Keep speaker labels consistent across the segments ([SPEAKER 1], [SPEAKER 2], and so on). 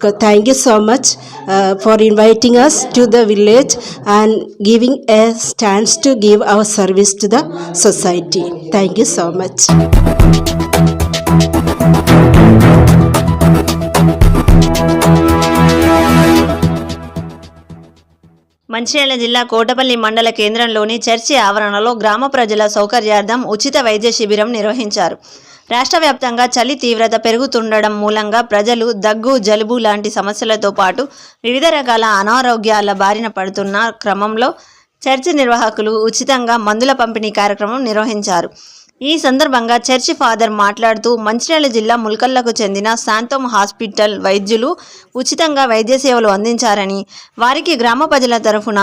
[SPEAKER 1] Co- Thank you so much uh, for inviting us to the village and giving a chance to give our service to the society. Thank you so much.
[SPEAKER 2] Mancherial జిల్లా కోటపల్లి మండల కేంద్రంలోని church ఆవరణలో గ్రామ ప్రజల సౌకర్యార్థం ఉచిత వైద్య శిబిరం నిర్వహించారు రాష్ట్ర వ్యాప్తంగా చలి తీవ్రత పెరుగుతుండడం మూలంగా ప్రజలు దగ్గు జలుబు లాంటి సమస్యలతో పాటు వివిధ రకాల అనారోగ్యాల బారిన పడుతున్న క్రమంలో చర్చి నిర్వాహకులు ఉచితంగా మందుల పంపిణీ కార్యక్రమం నిర్వహించారు. ఈ సందర్భంగా చర్చి ఫాదర్ మాట్లాడుతూ మంచిర్యాల జిల్లా ముల్కల్లకు చెందిన శాంతోమ్ హాస్పిటల్ వైద్యులు ఉచితంగా వైద్య సేవలు అందించారని వారికి గ్రామ ప్రజల తరఫున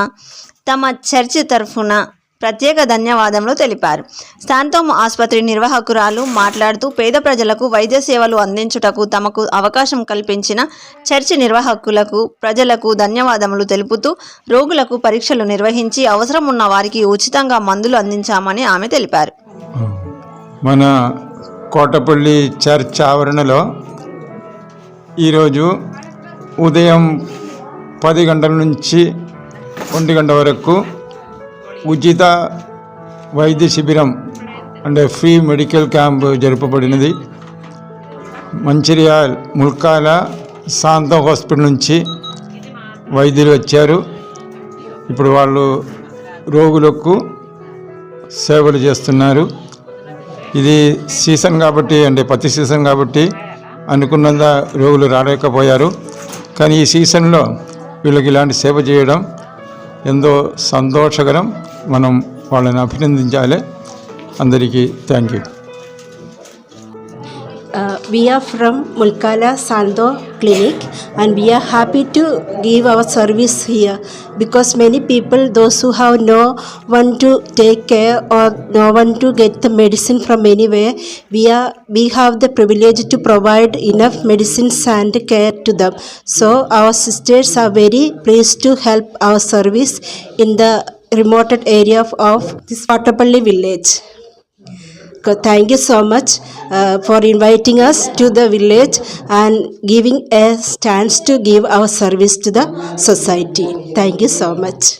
[SPEAKER 2] తమ చర్చి తరఫున ప్రత్యేక ధన్యవాదములు తెలిపారు. శాంతం ఆసుపత్రి నిర్వాహకురాలు మాట్లాడుతూ పేద ప్రజలకు వైద్య సేవలు అందించుటకు తమకు అవకాశం కల్పించిన చర్చి నిర్వాహకులకు ప్రజలకు ధన్యవాదములు తెలుపుతూ రోగులకు పరీక్షలు నిర్వహించి అవసరం ఉన్న వారికి ఉచితంగా మందులు అందించామని ఆమె తెలిపారు.
[SPEAKER 3] మన కోటపల్లి చర్చ్ ఆవరణలో ఈరోజు ఉదయం పది గంటల నుంచి ఒంటి గంట వరకు ఉచిత వైద్య శిబిరం అంటే ఫ్రీ మెడికల్ క్యాంప్ జరపబడినది. మంచిర్యాల్ ముల్కాల శాంత హాస్పిటల్ నుంచి వైద్యులు వచ్చారు. ఇప్పుడు వాళ్ళు రోగులకు సేవలు చేస్తున్నారు. ఇది సీజన్ కాబట్టి అంటే పత్తి సీజన్ కాబట్టి అనుకున్నంత రోగులు రాలేకపోయారు. కానీ ఈ సీజన్లో వీళ్ళకి ఇలాంటి సేవ చేయడం ఎంతో సంతోషకరం మనం వాళ్ళని అభినందించాలి అందరికీ thank you
[SPEAKER 1] Uh, We are from Mulkala Sando Clinic and we are happy to give our service here because many people, those who have no one to take care or no one to get the medicine from anywhere, we are we have the privilege to provide enough medicines and care to them. So our sisters are very pleased to help our service in the remote area of, of this Patapalli village. Thank you so much uh, for inviting us to the village and giving a chance to give our service to the society. Thank you so much.